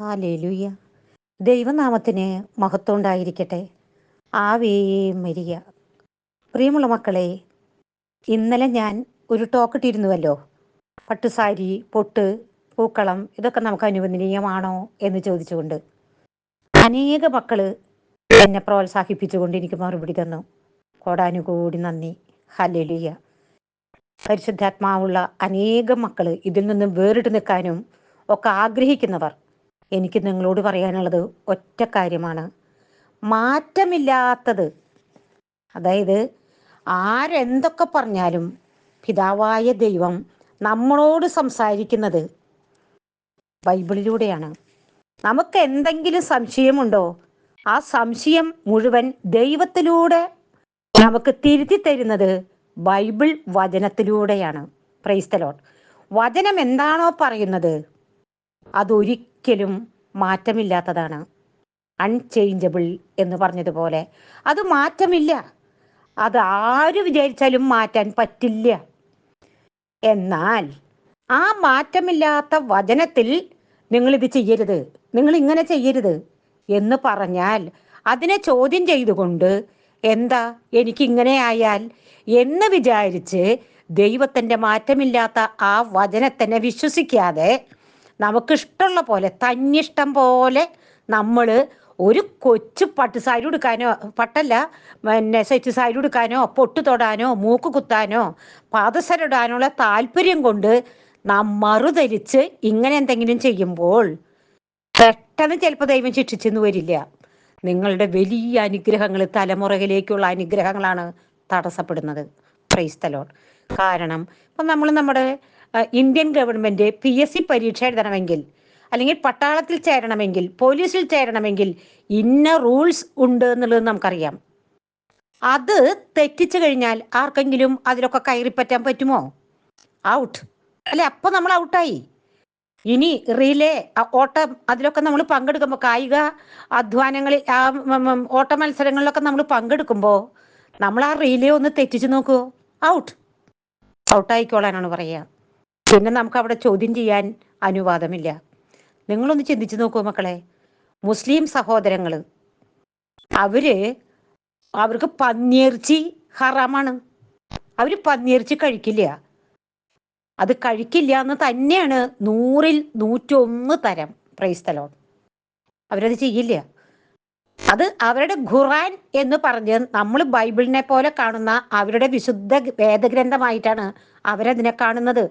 Hallelujah ദൈവനാമത്തിന് മഹത്വം ഉണ്ടായിരിക്കട്ടെ. Ave Maria. പ്രിയമുള്ള മക്കളെ ഇന്നലെ ഞാൻ ഒരു ടോക്ക് ഇട്ടിരുന്നുവല്ലോ. പട്ടുസാരി പൊട്ട് പൂക്കളം ഇതൊക്കെ നമുക്ക് അനുവദനീയമാണോ എന്ന് ചോദിച്ചുകൊണ്ട്. അനേക മക്കൾ എന്നെ പ്രോത്സാഹിപ്പിച്ചുകൊണ്ട് എനിക്ക് മറുപടി തന്നു. കോടാനുകൂടി നന്ദി. ഹല്ലേലൂയ പരിശുദ്ധാത്മാവുള്ള അനേകം മക്കൾ ഇതിൽ നിന്നും വേറിട്ട് നിൽക്കാനും ഒക്കെ ആഗ്രഹിക്കുന്നവർ എനിക്ക് നിങ്ങളോട് പറയാനുള്ളത് ഒറ്റ കാര്യമാണ്. മാറ്റമില്ലാത്തത്. അതായത് ആരെന്തൊക്കെ പറഞ്ഞാലും പിതാവായ ദൈവം നമ്മളോട് സംസാരിക്കുന്നത് ബൈബിളിലൂടെയാണ്. നമുക്ക് എന്തെങ്കിലും സംശയമുണ്ടോ? ആ സംശയം മുഴുവൻ ദൈവത്തിലൂടെ നമുക്ക് തിരുത്തി തരുന്നത് ബൈബിൾ വചനത്തിലൂടെയാണ്. പ്രൈസ്തലോട്ട് വചനം എന്താണോ പറയുന്നത്? അതൊരിക്കലും മാറ്റമില്ലാത്തതാണ്. അൺചേഞ്ചബിൾ എന്ന് പറഞ്ഞതുപോലെ. അത് മാറ്റമില്ല. അത് ആര് വിചാരിച്ചാലും മാറ്റാൻ പറ്റില്ല. എന്നാൽ ആ മാറ്റമില്ലാത്ത വചനത്തിൽ നിങ്ങൾ ഇത് ചെയ്യരുത്. നിങ്ങൾ ഇങ്ങനെ ചെയ്യരുത് എന്ന് പറഞ്ഞാൽ അതിനെ ചോദ്യം ചെയ്തുകൊണ്ട് എന്താ എനിക്ക് ഇങ്ങനെ ആയാൽ എന്ന് വിചാരിച്ച് ദൈവത്തിന്റെ മാറ്റമില്ലാത്ത ആ വചനത്തിനെ വിശ്വസിക്കാതെ നമുക്കിഷ്ടമുള്ള പോലെ തന്നിഷ്ടം പോലെ നമ്മൾ ഒരു കൊച്ചു പട്ട് സാരി ഉടുക്കാനോ പട്ടല്ല പിന്നെ സെറ്റ് സാരി ഉടുക്കാനോ പൊട്ട് തൊടാനോ മൂക്ക് കുത്താനോ പാദസരിടാനുള്ള താല്പര്യം കൊണ്ട് നാം മറുതരിച്ച് ഇങ്ങനെ എന്തെങ്കിലും ചെയ്യുമ്പോൾ പെട്ടെന്ന് ചിലപ്പോൾ ദൈവം ശിക്ഷിച്ചെന്ന് വരില്ല. നിങ്ങളുടെ വലിയ അനുഗ്രഹങ്ങൾ തലമുറയിലേക്കുള്ള അനുഗ്രഹങ്ങളാണ് തടസ്സപ്പെടുന്നത്. ക്രൈസ്തലോൺ കാരണം ഇപ്പം നമ്മൾ നമ്മുടെ Indian government P S C പരീക്ഷ എഴുതണമെങ്കിൽ അല്ലെങ്കിൽ പട്ടാളത്തിൽ ചേരണമെങ്കിൽ പോലീസിൽ ചേരണമെങ്കിൽ ഇന്ന റൂൾസ് ഉണ്ട് എന്നുള്ളത് നമുക്കറിയാം. അത് തെറ്റിച്ചു കഴിഞ്ഞാൽ ആർക്കെങ്കിലും അതിലൊക്കെ കയറിപ്പറ്റാൻ പറ്റുമോ? ഔട്ട്. അല്ലെ അപ്പൊ നമ്മൾ ഔട്ടായി. ഇനി റിലേ ഓട്ടം അതിലൊക്കെ നമ്മൾ പങ്കെടുക്കുമ്പോൾ കായിക അധ്വാനങ്ങളിൽ ഓട്ട മത്സരങ്ങളിലൊക്കെ നമ്മൾ പങ്കെടുക്കുമ്പോൾ നമ്മൾ ആ റിലേ ഒന്ന് തെറ്റിച്ചു നോക്കൂ. ഔട്ട്. ഔട്ടായിക്കോളാനാണ് പറയുക. പിന്നെ നമുക്ക് അവിടെ ചോദ്യം ചെയ്യാൻ അനുവാദമില്ല. നിങ്ങളൊന്ന് ചിന്തിച്ചു നോക്കൂ മക്കളെ. മുസ്ലിം സഹോദരങ്ങൾ അവർ അവർക്ക് പന്നിയിറച്ചി ഹറാമാണ്. അവർ പന്നിയിറച്ചി കഴിക്കില്ല. അത് കഴിക്കില്ല എന്ന് തന്നെയാണ് നൂറിൽ നൂറ്റൊന്ന് തരം പ്രൈസ്തലോൺ. അവരത് ചെയ്യില്ല. അത് അവരുടെ ഖുറാൻ എന്ന് പറഞ്ഞ് നമ്മൾ ബൈബിളിനെ പോലെ കാണുന്ന അവരുടെ വിശുദ്ധ വേദഗ്രന്ഥമായിട്ടാണ് അവരതിനെ കാണുന്നത്.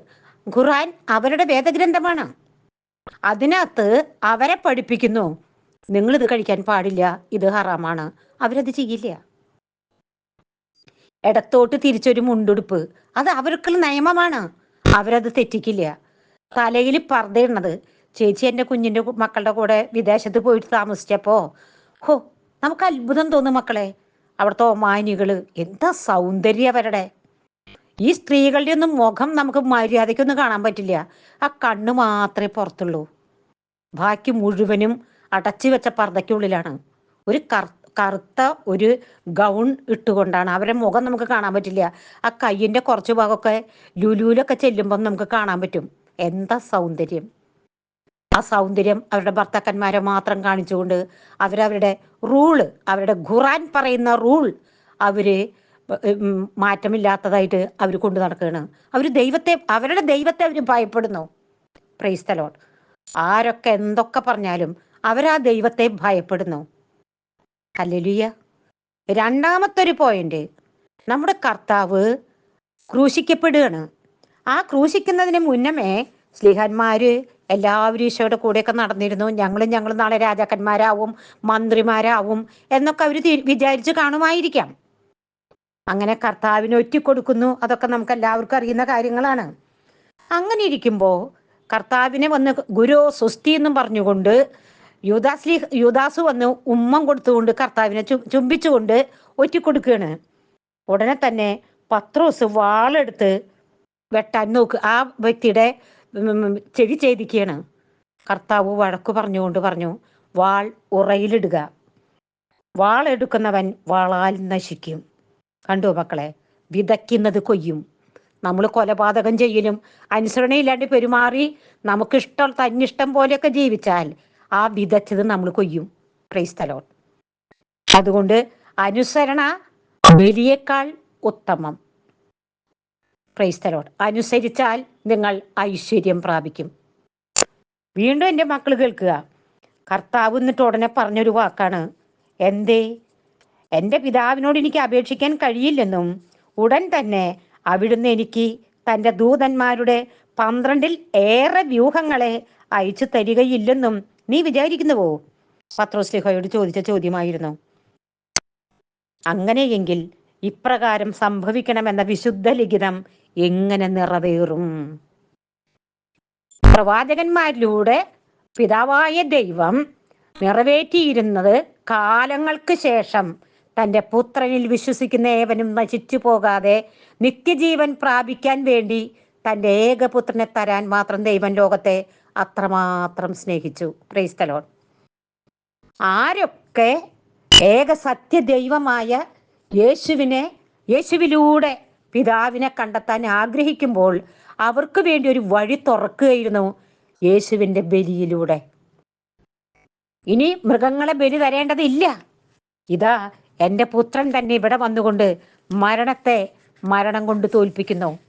ഖുറാൻ അവരുടെ വേദഗ്രന്ഥമാണ്. അതിനകത്ത് അവരെ പഠിപ്പിക്കുന്നു. നിങ്ങൾ ഇത് കഴിക്കാൻ പാടില്ല ഇത് ഹറാമാണ്. അവരത് ചെയ്യില്ല. ഇടത്തോട്ട് തിരിച്ചൊരു മുണ്ടുടുപ്പ്. അത് അവർക്കുള്ള നിയമമാണ്. അവരത് തെറ്റിക്കില്ല. തലയിൽ പർദ്ദയിടണത്. ചേച്ചി എന്റെ കുഞ്ഞിന്റെ മക്കളുടെ കൂടെ വിദേശത്ത് പോയിട്ട് താമസിച്ചപ്പോ ഹോ നമുക്ക് അത്ഭുതം തോന്നും മക്കളെ. അവിടുത്തെ ഒമാനികൾ എന്താ സൗന്ദര്യം അവരുടെ. ഈ സ്ത്രീകളുടെ ഒന്നും മുഖം നമുക്ക് മര്യാദയ്ക്കൊന്നും കാണാൻ പറ്റില്ല. ആ കണ്ണ് മാത്രമേ പുറത്തുള്ളൂ. ബാക്കി മുഴുവനും അടച്ചു വെച്ച പർദ്ദയ്ക്കുള്ളിലാണ് ഒരു കറുത്ത ഒരു ഗൗൺ ഇട്ടുകൊണ്ടാണ്. അവരെ മുഖം നമുക്ക് കാണാൻ പറ്റില്ല. ആ കയ്യിന്റെ കുറച്ച് ഭാഗമൊക്കെ ലുലുലൊക്കെ ചെല്ലുമ്പം നമുക്ക് കാണാൻ പറ്റും. എന്താ സൗന്ദര്യം? ആ സൗന്ദര്യം അവരുടെ ഭർത്താക്കന്മാരെ മാത്രം കാണിച്ചുകൊണ്ട് അവരവരുടെ റൂൾ അവരുടെ ഖുറാൻ പറയുന്ന റൂൾ അവർ മാറ്റമില്ലാത്തതായിട്ട് അവർ കൊണ്ടു നടക്കുകയാണ്. അവർ ദൈവത്തെ അവരുടെ ദൈവത്തെ അവർ ഭയപ്പെടുന്നു. പ്രൈസ്തലോൺ ആരൊക്കെ എന്തൊക്കെ പറഞ്ഞാലും അവരാ ദൈവത്തെ ഭയപ്പെടുന്നു. ഹല്ലേലൂയ. രണ്ടാമത്തെ ഒരു പോയിന്റ് നമ്മുടെ കർത്താവ് ക്രൂശിക്കപ്പെടുകയാണ്. ആ ക്രൂശിക്കുന്നതിന് മുന്നമേ സ്ലിഹന്മാര് എല്ലാവരും ഈശോയുടെ കൂടെയൊക്കെ നടന്നിരുന്നു. ഞങ്ങളും ഞങ്ങളും നാളെ രാജാക്കന്മാരാവും മന്ത്രിമാരാവും എന്നൊക്കെ അവർ വിചാരിച്ച് കാണുമായിരിക്കാം. അങ്ങനെ കർത്താവിന് ഒറ്റിക്കൊടുക്കുന്നു. അതൊക്കെ നമുക്ക് എല്ലാവർക്കും അറിയുന്ന കാര്യങ്ങളാണ്. അങ്ങനെ ഇരിക്കുമ്പോൾ കർത്താവിനെ വന്ന് ഗുരു സുസ്തി എന്നും പറഞ്ഞുകൊണ്ട് യുദാസ്ലി യുദാസ് വന്ന് ഉമ്മം കൊടുത്തുകൊണ്ട് കർത്താവിനെ ചുംബിച്ചുകൊണ്ട് ഒറ്റിക്കൊടുക്കുകയാണ്. ഉടനെ തന്നെ പത്രോസ് വാളെടുത്ത് വെട്ടാൻ നോക്ക് ആ വ്യക്തിയുടെ ചെവി ചെയ്തിക്കുകയാണ് കർത്താവ് വഴക്ക് പറഞ്ഞുകൊണ്ട് പറഞ്ഞു വാൾ ഉറയിലിടുക. വാളെടുക്കുന്നവൻ വാളാൽ നശിക്കും. കണ്ടു മക്കളെ? വിതയ്ക്കുന്നത് കൊയ്യും. നമ്മൾ കൊലപാതകം ചെയ്യലും അനുസരണയില്ലാണ്ട് പെരുമാറി നമുക്കിഷ്ടം തന്നിഷ്ടം പോലെയൊക്കെ ജീവിച്ചാൽ ആ വിതച്ചത് നമ്മൾ കൊയ്യും. ക്രൈസ്തലോൺ അതുകൊണ്ട് അനുസരണ ബലിയേക്കാൾ ഉത്തമം. ക്രൈസ്തലോൺ അനുസരിച്ചാൽ നിങ്ങൾ ഐശ്വര്യം പ്രാപിക്കും. വീണ്ടും എന്റെ മക്കൾ കേൾക്കുക. കർത്താവ് എന്നിട്ട് ഉടനെ പറഞ്ഞൊരു വാക്കാണ്. എന്തേ? എന്റെ പിതാവിനോട് എനിക്ക് അപേക്ഷിക്കാൻ കഴിയില്ലെന്നും ഉടൻ തന്നെ അവിടുന്ന് എനിക്ക് തന്റെ ദൂതന്മാരുടെ പന്ത്രണ്ടിൽ ഏറെ വ്യൂഹങ്ങളെ അയച്ചു തരികയില്ലെന്നും നീ വിചാരിക്കുന്നുവോ? പത്രോസ്ലിഹയോട് ചോദിച്ച ചോദ്യമായിരുന്നു. അങ്ങനെയെങ്കിൽ ഇപ്രകാരം സംഭവിക്കണമെന്ന വിശുദ്ധ ലിഖിതം എങ്ങനെ നിറവേറും? പ്രവാചകന്മാരിലൂടെ പിതാവായ ദൈവം നിറവേറ്റിയിരുന്നത് കാലങ്ങൾക്ക് ശേഷം തന്റെ പുത്രനിൽ വിശ്വസിക്കുന്ന ഏവനും നശിച്ചു പോകാതെ നിത്യജീവൻ പ്രാപിക്കാൻ വേണ്ടി തന്റെ ഏകപുത്രനെ തരാൻ മാത്രം ദൈവൻ ലോകത്തെ അത്രമാത്രം സ്നേഹിച്ചു. ക്രൈസ്തലോൺ ആരൊക്കെ ഏക സത്യ ദൈവമായ യേശുവിനെ യേശുവിലൂടെ പിതാവിനെ കണ്ടെത്താൻ ആഗ്രഹിക്കുമ്പോൾ അവർക്ക് വേണ്ടി ഒരു വഴി തുറക്കുകയായിരുന്നു യേശുവിന്റെ ബലിയിലൂടെ. ഇനി മൃഗങ്ങളെ ബലി തരേണ്ടതില്ല. ഇതാ എന്റെ പുത്രൻ തന്നെ ഇവിടെ വന്നുകൊണ്ട് മരണത്തെ മരണം കൊണ്ട് തോൽപ്പിക്കുന്നു.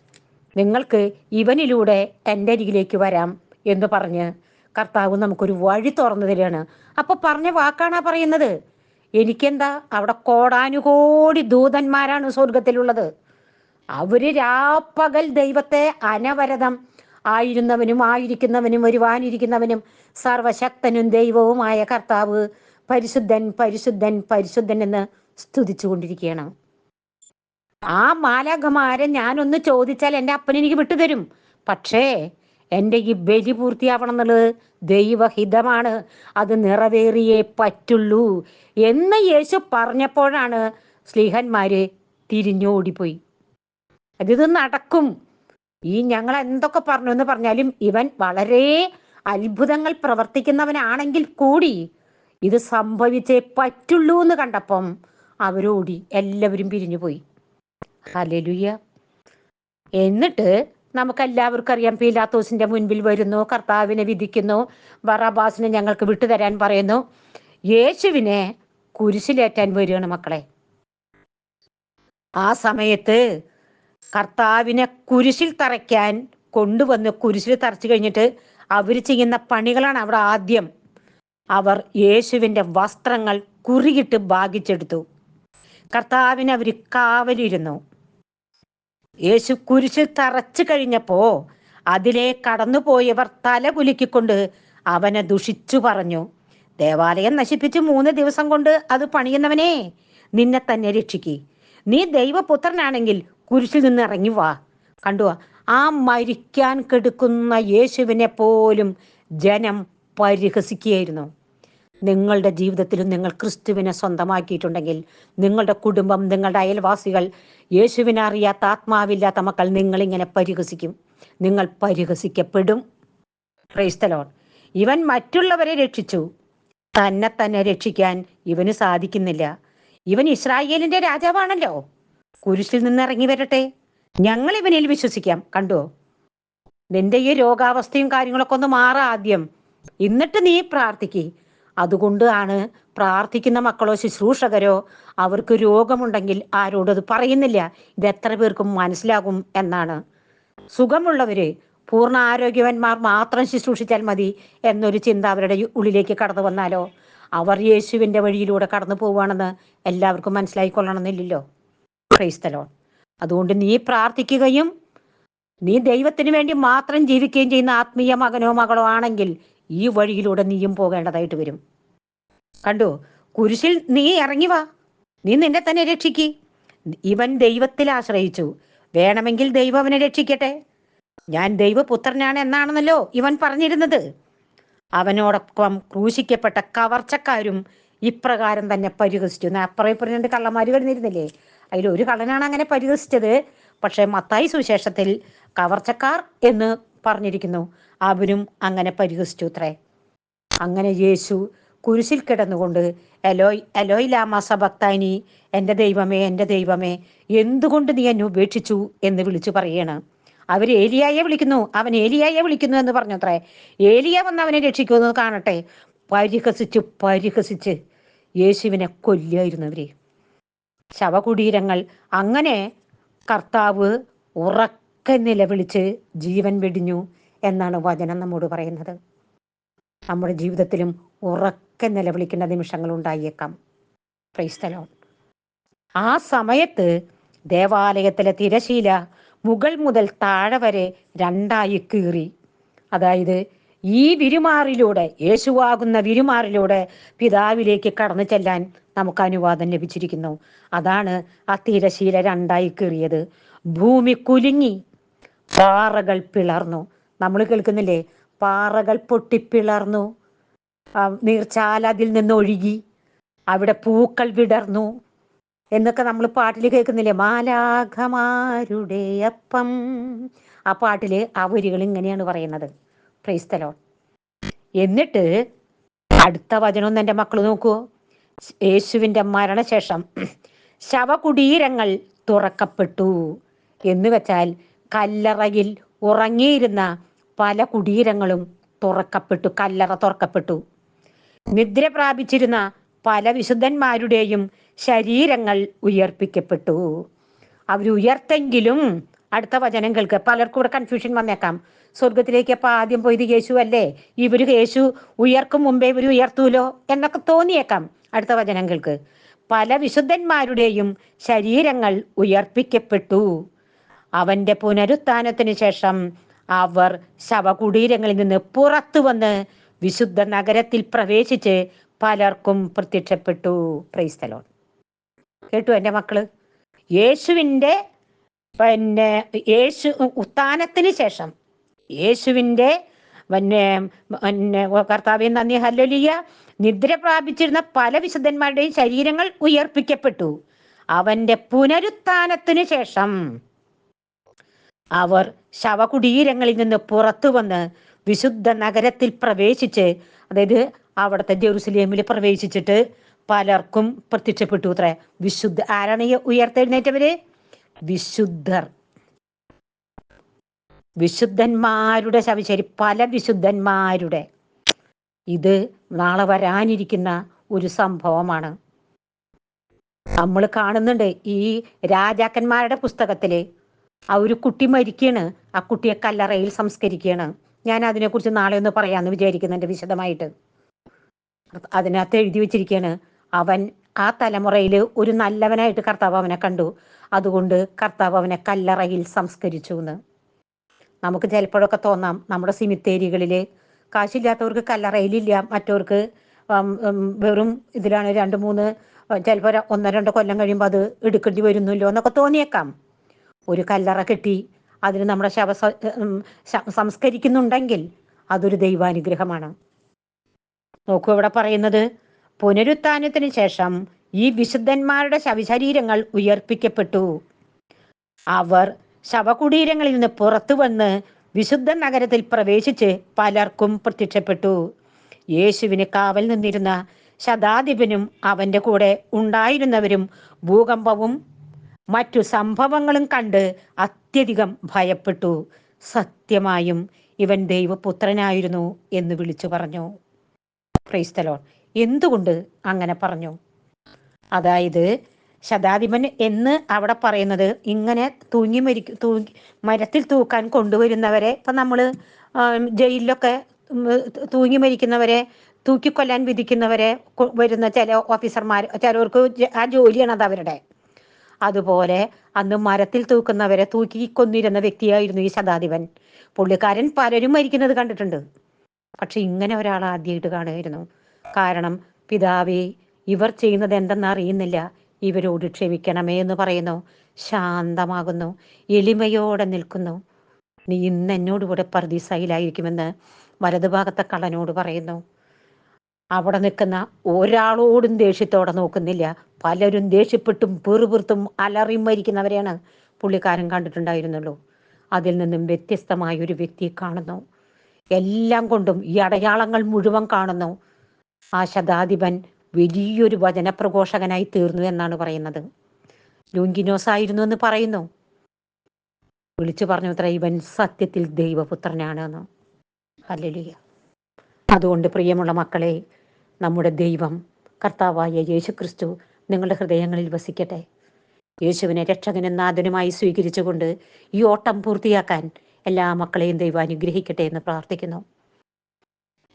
നിങ്ങൾക്ക് ഇവനിലൂടെ എന്റെ അരികിലേക്ക് വരാം എന്ന് പറഞ്ഞ് കർത്താവ് നമുക്കൊരു വഴി തുറന്നു തരികയാണ്. അപ്പൊ പറഞ്ഞ വാക്കാണ് പറയുന്നത്? എനിക്കെന്താ? അവിടെ കോടാനുകോടി ദൂതന്മാരാണ് സ്വർഗത്തിലുള്ളത് അവർ രാപ്പകൽ ദൈവത്തെ അനവരതം ആയിരുന്നവനും ആയിരിക്കുന്നവനും വരുവാനിരിക്കുന്നവനും സർവശക്തനും ദൈവവുമായ കർത്താവ് പരിശുദ്ധൻ പരിശുദ്ധൻ പരിശുദ്ധൻ എന്ന് സ്തുതിച്ചു കൊണ്ടിരിക്കുകയാണ് ആ മാലാഖമാരെ ഞാനൊന്ന് ചോദിച്ചാൽ എന്റെ അപ്പൻ എനിക്ക് വിട്ടുതരും. പക്ഷേ എന്റെ ഈ ബലി പൂർത്തിയാവണം എന്നുള്ളത് ദൈവഹിതമാണ്. അത് നിറവേറിയേ പറ്റുള്ളൂ എന്ന് യേശു പറഞ്ഞപ്പോഴാണ് സ്ലീഹന്മാര് തിരിഞ്ഞോടിപ്പോയി. അതിത് നടക്കും. ഈ ഞങ്ങൾ എന്തൊക്കെ പറഞ്ഞു എന്ന് പറഞ്ഞാലും ഇവൻ വളരെ അത്ഭുതങ്ങൾ പ്രവർത്തിക്കുന്നവനാണെങ്കിൽ കൂടി ഇത് സംഭവിച്ചേ പറ്റുള്ളൂ എന്ന് കണ്ടപ്പം അവരോടി എല്ലാവരും പിരിഞ്ഞുപോയി. ഹലലുയ്യ എന്നിട്ട് നമുക്കെല്ലാവർക്കും അറിയാം പീലാത്തോസിന്റെ മുൻപിൽ വരുന്നു കർത്താവിനെ വിധിക്കുന്നു ബറാബാസിനെ ഞങ്ങൾക്ക് വിട്ടുതരാൻ പറയുന്നു. യേശുവിനെ കുരിശിലേറ്റാൻ വരികയാണ് മക്കളെ. ആ സമയത്ത് കർത്താവിനെ കുരിശിൽ തറയ്ക്കാൻ കൊണ്ടുവന്ന് കുരിശിൽ തറച്ചു കഴിഞ്ഞിട്ട് അവർ ചെയ്യുന്ന പണികളാണ് അവിടെ ആദ്യം. അവർ യേശുവിന്റെ വസ്ത്രങ്ങൾ കുറുകിട്ട് ഭാഗിച്ചെടുത്തു. കർത്താവിന് അവർ കാവലിരുന്നു. യേശു കുരിശിൽ തറച്ചു കഴിഞ്ഞപ്പോ അതിലെ കടന്നുപോയവർ തല കുലുക്കിക്കൊണ്ട് അവനെ ദുഷിച്ചു പറഞ്ഞു. ദേവാലയം നശിപ്പിച്ച് മൂന്ന് ദിവസം കൊണ്ട് അത് പണിയുന്നവനെ നിന്നെ തന്നെ രക്ഷിക്കി. നീ ദൈവപുത്രനാണെങ്കിൽ കുരിശിൽ നിന്ന് ഇറങ്ങി വാ. കണ്ടുവാ ആ മരിക്കാൻ കെടുക്കുന്ന യേശുവിനെ പോലും ജനം പരിഹസിക്കുകയായിരുന്നു. നിങ്ങളുടെ ജീവിതത്തിലും നിങ്ങൾ ക്രിസ്തുവിനെ സ്വന്തമാക്കിയിട്ടുണ്ടെങ്കിൽ നിങ്ങളുടെ കുടുംബം നിങ്ങളുടെ അയൽവാസികൾ യേശുവിനെ അറിയാത്ത ആത്മാവില്ലാത്ത മക്കൾ നിങ്ങളിങ്ങനെ പരിഹസിക്കും. നിങ്ങൾ പരിഹസിക്കപ്പെടും. ക്രൈസ്തലോൺ ഇവൻ മറ്റുള്ളവരെ രക്ഷിച്ചു. തന്നെ തന്നെ രക്ഷിക്കാൻ ഇവന് സാധിക്കുന്നില്ല. ഇവൻ ഇസ്രായേലിന്റെ രാജാവാണല്ലോ. കുരിശിൽ നിന്ന് ഇറങ്ങി വരട്ടെ. ഞങ്ങൾ ഇവനിൽ വിശ്വസിക്കാം. കണ്ടോ? നിന്റെ ഈ രോഗാവസ്ഥയും കാര്യങ്ങളൊക്കെ ഒന്ന് മാറാ ആദ്യം. എന്നിട്ട് നീ പ്രാർത്ഥിക്ക്. അതുകൊണ്ട് ആണ് പ്രാർത്ഥിക്കുന്ന മക്കളോ ശുശ്രൂഷകരോ അവർക്ക് രോഗമുണ്ടെങ്കിൽ ആരോടും അത് പറയുന്നില്ല. ഇത് എത്ര പേർക്കും മനസ്സിലാകും എന്നാണ്. സുഖമുള്ളവര് പൂർണ ആരോഗ്യവന്മാർ മാത്രം ശുശ്രൂഷിച്ചാൽ മതി എന്നൊരു ചിന്ത അവരുടെ ഉള്ളിലേക്ക് കടന്നു വന്നാലോ? അവർ യേശുവിന്റെ വഴിയിലൂടെ കടന്നു പോവുകയാണെന്ന് എല്ലാവർക്കും മനസ്സിലായിക്കൊള്ളണമെന്നില്ലല്ലോ? ക്രൈസ്തലോൺ അതുകൊണ്ട് നീ പ്രാർത്ഥിക്കുകയും നീ ദൈവത്തിന് വേണ്ടി മാത്രം ജീവിക്കുകയും ചെയ്യുന്ന ആത്മീയ മകനോ മകളോ ആണെങ്കിൽ ഈ വഴിയിലൂടെ നീയും പോകേണ്ടതായിട്ട് വരും. കണ്ടു? കുരിശിൽ നീ ഇറങ്ങി വാ. നീ നിന്നെ തന്നെ രക്ഷിക്ക്. ഇവൻ ദൈവത്തിൽ ആശ്രയിച്ചു. വേണമെങ്കിൽ ദൈവം അവനെ രക്ഷിക്കട്ടെ. ഞാൻ ദൈവപുത്രനാണ് എന്നാണെന്നല്ലോ ഇവൻ പറഞ്ഞിരുന്നത്. അവനോടൊപ്പം ക്രൂശിക്കപ്പെട്ട കവർച്ചക്കാരും ഇപ്രകാരം തന്നെ പരിഹസിച്ചു. അപ്പുറം രണ്ട് കള്ളന്മാര് വരുന്നിരുന്നില്ലേ? അതിൽ ഒരു കള്ളനാണ് അങ്ങനെ പരിഹസിച്ചത്. പക്ഷെ മത്തായി സുവിശേഷത്തിൽ കവർച്ചക്കാർ എന്ന് പറഞ്ഞിരിക്കുന്നു. അവരും അങ്ങനെ പരിഹസിച്ചു അത്രേ അങ്ങനെ യേശു കുരിശിൽ കിടന്നുകൊണ്ട് എലോയ് എലോയ് ലാമാസ സബക്താനി എന്റെ ദൈവമേ എന്റെ ദൈവമേ എന്തുകൊണ്ട് നീ എന്നെ ഉപേക്ഷിച്ചു? എന്ന് വിളിച്ചു പറയണ്. അവർ ഏലിയായെ വിളിക്കുന്നു അവൻ ഏലിയായെ വിളിക്കുന്നു എന്ന് പറഞ്ഞു അത്രേ ഏലിയ വന്ന് അവനെ രക്ഷിക്കുമെന്ന് കാണട്ടെ. പരിഹസിച്ച് പരിഹസിച്ച് യേശുവിനെ കൊല്ലായിരുന്നു അവർ ശവകുടീരങ്ങൾ. അങ്ങനെ കർത്താവ് ഉറക്കെ നിലവിളിച്ച് ജീവൻ വെടിഞ്ഞു എന്നാണ് വചനം നമ്മോട് പറയുന്നത്. നമ്മുടെ ജീവിതത്തിലും ഉറക്കെ നിലവിളിക്കേണ്ട നിമിഷങ്ങൾ ഉണ്ടായേക്കാം. ക്രൈസ്തലോ ആ സമയത്ത് ദേവാലയത്തിലെ തിരശീല മുകൾ മുതൽ താഴെ വരെ രണ്ടായി കീറി. അതായത് ഈ വിരുമാറിലൂടെ യേശുവാകുന്ന വിരുമാറിലൂടെ പിതാവിലേക്ക് കടന്നു ചെല്ലാൻ നമുക്ക് അനുവാദം ലഭിച്ചിരിക്കുന്നു. അതാണ് ആ തിരശീല രണ്ടായി കീറിയത്. ഭൂമി കുലുങ്ങി പാറകൾ പിളർന്നു. നമ്മൾ കേൾക്കുന്നില്ലേ? പാറകൾ പൊട്ടിപ്പിളർന്നു നീർച്ചാൽ അതിൽ നിന്ന് ഒഴുകി. അവിടെ പൂക്കൾ വിടർന്നു. എന്നൊക്കെ നമ്മൾ പാട്ടിൽ കേൾക്കുന്നില്ലേ? മാലാഖമാരുടെ അപ്പം. ആ പാട്ടിൽ ആ വരികൾ ഇങ്ങനെയാണ് പറയുന്നത്. ക്രൈസ്തലോ എന്നിട്ട് അടുത്ത വചനം എന്റെ മക്കൾ നോക്കൂ. യേശുവിന്റെ മരണശേഷം ശവകുടീരങ്ങൾ തുറക്കപ്പെട്ടു. എന്ന് വെച്ചാൽ കല്ലറയിൽ ഉറങ്ങിയിരുന്ന പല കുടീരങ്ങളും തുറക്കപ്പെട്ടു കല്ലറ തുറക്കപ്പെട്ടു. നിദ്ര പ്രാപിച്ചിരുന്ന പല വിശുദ്ധന്മാരുടെയും ശരീരങ്ങൾ ഉയർപ്പിക്കപ്പെട്ടു. അവരുയർത്തെങ്കിലും അടുത്ത വചനം കേൾക്ക് പലർക്കും ഇവിടെ കൺഫ്യൂഷൻ വന്നേക്കാം. സ്വർഗത്തിലേക്ക് അപ്പൊ ആദ്യം പോയത് യേശു അല്ലേ? ഇവർ യേശു ഉയർക്കും മുമ്പേ ഇവർ ഉയർത്തൂലോ എന്നൊക്കെ തോന്നിയേക്കാം. അടുത്ത വചനം കേൾക്ക്. പല വിശുദ്ധന്മാരുടെയും ശരീരങ്ങൾ ഉയർപ്പിക്കപ്പെട്ടു. അവന്റെ പുനരുത്ഥാനത്തിന് ശേഷം അവർ ശവകുടീരങ്ങളിൽ നിന്ന് പുറത്തു വന്ന് വിശുദ്ധ നഗരത്തിൽ പ്രവേശിച്ച് പലർക്കും പ്രത്യക്ഷപ്പെട്ടു. പ്രൈസ്തലോൺ കേട്ടു എന്റെ മക്കൾ. യേശുവിന്റെ പിന്നെ യേശു ഉത്ഥാനത്തിന് ശേഷം യേശുവിന്റെ പിന്നെ പിന്നെ കർത്താവെ നന്ദി ഹല്ലൊലിയ. നിദ്ര പ്രാപിച്ചിരുന്ന പല വിശുദ്ധന്മാരുടെയും ശരീരങ്ങൾ ഉയർപ്പിക്കപ്പെട്ടു. അവന്റെ പുനരുത്ഥാനത്തിന് ശേഷം അവർ ശവകുടീരങ്ങളിൽ നിന്ന് പുറത്തു വന്ന് വിശുദ്ധ നഗരത്തിൽ പ്രവേശിച്ച് അതായത് അവിടുത്തെ ജെറുസലേമിൽ പ്രവേശിച്ചിട്ട് പലർക്കും പ്രത്യക്ഷപ്പെട്ടു അത്രേ. വിശുദ്ധ ആരാണ് ഈ ഉയർത്തെഴുന്നേറ്റവര്? വിശുദ്ധർ. വിശുദ്ധന്മാരുടെ ശവശരി പല വിശുദ്ധന്മാരുടെ. ഇത് നാളെ വരാനിരിക്കുന്ന ഒരു സംഭവമാണ്. നമ്മൾ കാണുന്നുണ്ട് ഈ രാജാക്കന്മാരുടെ പുസ്തകത്തിൽ ആ ഒരു കുട്ടി മരിക്കാണ്. ആ കുട്ടിയെ കല്ലറയിൽ സംസ്കരിക്കുകയാണ് ഞാൻ അതിനെക്കുറിച്ച് നാളെ ഒന്ന് പറയാമെന്ന് വിചാരിക്കുന്നുണ്ട് വിശദമായിട്ട്. അതിനകത്ത് എഴുതി വെച്ചിരിക്കുകയാണ് അവൻ ആ തലമുറയിൽ ഒരു നല്ലവനായിട്ട് കർത്താവ് അവനെ കണ്ടു. അതുകൊണ്ട് കർത്താവ് അവനെ കല്ലറയിൽ സംസ്കരിച്ചു എന്ന്. നമുക്ക് ചിലപ്പോഴൊക്കെ തോന്നാം നമ്മുടെ സിമിത്തേരികളിൽ കാശില്ലാത്തവർക്ക് കല്ലറയിലില്ല മറ്റവർക്ക് വെറും ഇതിലാണ് രണ്ട് മൂന്ന് ചിലപ്പോൾ ഒന്നോ രണ്ടോ കൊല്ലം കഴിയുമ്പോൾ അത് എടുക്കേണ്ടി വരുന്നില്ലോ എന്നൊക്കെ തോന്നിയേക്കാം. ഒരു കല്ലറ കെട്ടി അതിന് നമ്മുടെ ശവ സംസ്കരിക്കുന്നുണ്ടെങ്കിൽ അതൊരു ദൈവാനുഗ്രഹമാണ്. നോക്കൂ ഇവിടെ പറയുന്നത് പുനരുത്ഥാനത്തിന് ശേഷം ഈ വിശുദ്ധന്മാരുടെ ശവശരീരങ്ങൾ ഉയർപ്പിക്കപ്പെട്ടു. അവർ ശവകുടീരങ്ങളിൽ നിന്ന് പുറത്തു വന്ന് വിശുദ്ധ നഗരത്തിൽ പ്രവേശിച്ച് പലർക്കും പ്രത്യക്ഷപ്പെട്ടു. യേശുവിന് കാവൽ നിന്നിരുന്ന ശതാധിപനും അവന്റെ കൂടെ ഉണ്ടായിരുന്നവരും ഭൂകമ്പവും മറ്റു സംഭവങ്ങളും കണ്ട് അത്യധികം ഭയപ്പെട്ടു. സത്യമായും ഇവൻ ദൈവപുത്രനായിരുന്നു എന്ന് വിളിച്ചു പറഞ്ഞു. ക്രൈസ്തലോൺ എന്തുകൊണ്ട് അങ്ങനെ പറഞ്ഞു? അതായത് ശതാധിപൻ എന്ന് അവിടെ പറയുന്നത് ഇങ്ങനെ തൂങ്ങി മരിക്കും തൂങ്ങി മരത്തിൽ തൂക്കാൻ കൊണ്ടുവരുന്നവരെ ഇപ്പം നമ്മൾ ജയിലിലൊക്കെ തൂങ്ങി മരിക്കുന്നവരെ തൂക്കിക്കൊല്ലാൻ വിധിക്കുന്നവരെ വരുന്ന ചില ഓഫീസർമാർ ചിലവർക്ക് ആ ജോലിയാണ് അത് അവരുടെ അതുപോലെ അന്ന് മരത്തിൽ തൂക്കുന്നവരെ തൂക്കി കൊന്നിരുന്ന വ്യക്തിയായിരുന്നു ഈ ശതാധിപൻ. പുള്ളിക്കാരൻ പലരും മരിക്കുന്നത് കണ്ടിട്ടുണ്ട്. പക്ഷെ ഇങ്ങനെ ഒരാൾ ആദ്യമായിട്ട് കാണുമായിരുന്നു കാരണം പിതാവേ ഇവർ ചെയ്യുന്നത് എന്തെന്ന് അറിയുന്നില്ല. ഇവരോട് ക്ഷമിക്കണമേ എന്ന് പറയുന്നു. ശാന്തമാകുന്നു. എളിമയോടെ നിൽക്കുന്നു. നീ ഇന്ന് എന്നോട് കൂടെ പർദീസയിലായിരിക്കുമെന്ന് വലതുഭാഗത്തെ കള്ളനോട് പറയുന്നു. അവിടെ നിൽക്കുന്ന ഒരാളോടും ദേഷ്യത്തോടെ നോക്കുന്നില്ല. പലരും ദേഷ്യപ്പെട്ടും പെറുപിറുത്തും അലറിയും മരിക്കുന്നവരെയാണ് പുള്ളിക്കാരൻ കണ്ടിട്ടുണ്ടായിരുന്നുള്ളൂ. അതിൽ നിന്നും വ്യത്യസ്തമായ ഒരു വ്യക്തി കാണുന്നു. എല്ലാം കൊണ്ടും ഈ അടയാളങ്ങൾ മുഴുവൻ കാണുന്നു. ആ ശതാധിപൻ വലിയൊരു വചനപ്രഘോഷകനായി തീർന്നു എന്നാണ് പറയുന്നത്. ലൂങ്കിനോസ് ആയിരുന്നു എന്ന് പറയുന്നു. വിളിച്ചു പറഞ്ഞു അത്ര ഇവൻ സത്യത്തിൽ ദൈവപുത്രനാണ് എന്ന് ഹല്ലേലൂയ. അതുകൊണ്ട് പ്രിയമുള്ള മക്കളെ നമ്മുടെ ദൈവം കർത്താവായ യേശുക്രിസ്തു നിങ്ങളുടെ ഹൃദയങ്ങളിൽ വസിക്കട്ടെ. യേശുവിനെ രക്ഷകനും നാഥനുമായി സ്വീകരിച്ചുകൊണ്ട് ഈ ഓട്ടം പൂർത്തിയാക്കാൻ എല്ലാ മക്കളെയും ദൈവം അനുഗ്രഹിക്കട്ടെ എന്ന് പ്രാർത്ഥിക്കുന്നു.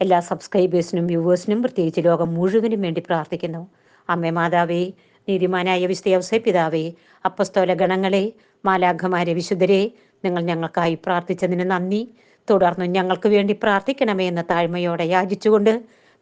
എല്ലാ സബ്സ്ക്രൈബേഴ്സിനും വ്യൂവേഴ്സിനും പ്രത്യേകിച്ച് ലോകം മുഴുവനും വേണ്ടി പ്രാർത്ഥിക്കുന്നു. അമ്മേ മാതാവേ നീതിമാനായ വിശുദ്ധ പിതാവേ അപ്പസ്തോല ഗണങ്ങളെ മാലാഖമാരെ വിശുദ്ധരെ നിങ്ങൾ ഞങ്ങൾക്കായി പ്രാർത്ഥിച്ചതിന് നന്ദി. തുടർന്നും ഞങ്ങൾക്ക് വേണ്ടി പ്രാർത്ഥിക്കണമേ എന്ന താഴ്മയോടെ യാചിച്ചുകൊണ്ട്